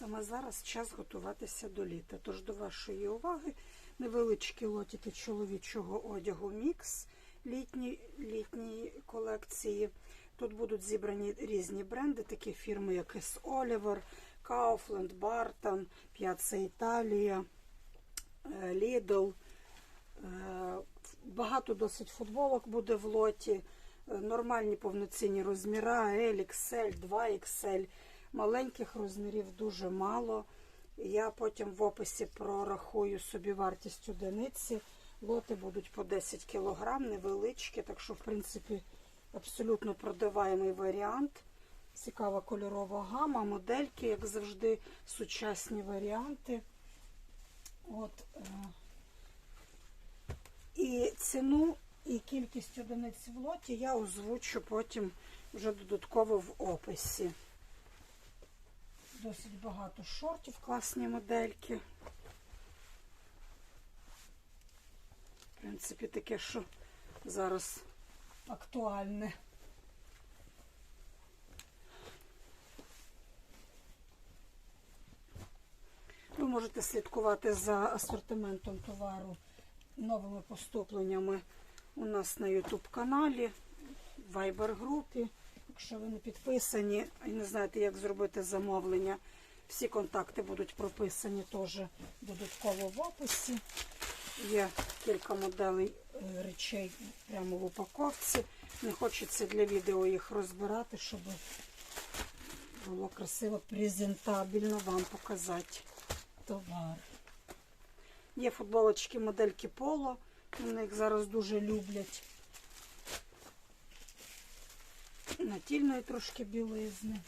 Саме зараз час готуватися до літа. Тож до вашої уваги невеличкі лотики чоловічого одягу мікс літній, літньої колекції. Тут будуть зібрані різні бренди, такі фірми, як S. Oliver, Kaufland, Barton, Piazza Italia, е, Lidl. Е, Багато досить футболок буде в лоті. Е, Нормальні повноцінні розміри L, XL, 2XL. Маленьких розмірів дуже мало. Я потім в описі прорахую собі вартість одиниці. Лоти будуть по 10 кг, невеличкі, так що, в принципі, абсолютно продаваємий варіант. Цікава кольорова гама, модельки, як завжди, сучасні варіанти. От, е, і ціну, і кількість одиниць в лоті я озвучу потім вже додатково в описі. Досить багато шортів, класні модельки. В принципі, таке, що зараз актуальне. Ви можете слідкувати за асортиментом товару новими поступленнями у нас на YouTube каналі, в Viber групі. Якщо ви не підписані і не знаєте, як зробити замовлення, всі контакти будуть прописані теж додатково в описі. Є кілька моделей е, речей прямо в упаковці. Не хочеться для відео їх розбирати, щоб було красиво, презентабельно вам показати товар. Є футболочки модельки Поло. Вони їх зараз дуже люблять. Натільної трошки білизни.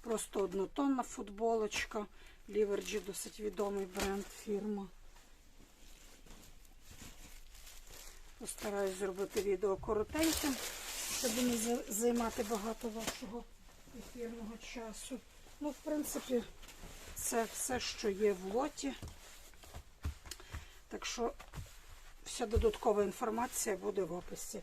Просто однотонна футболочка. Ліверджі досить відомий бренд фірма. Постараюсь зробити відео коротеньким, щоб не займати багато вашого ефірного часу. Ну, в принципі, це все, що є в лоті. Так що вся додаткова інформація буде в описі.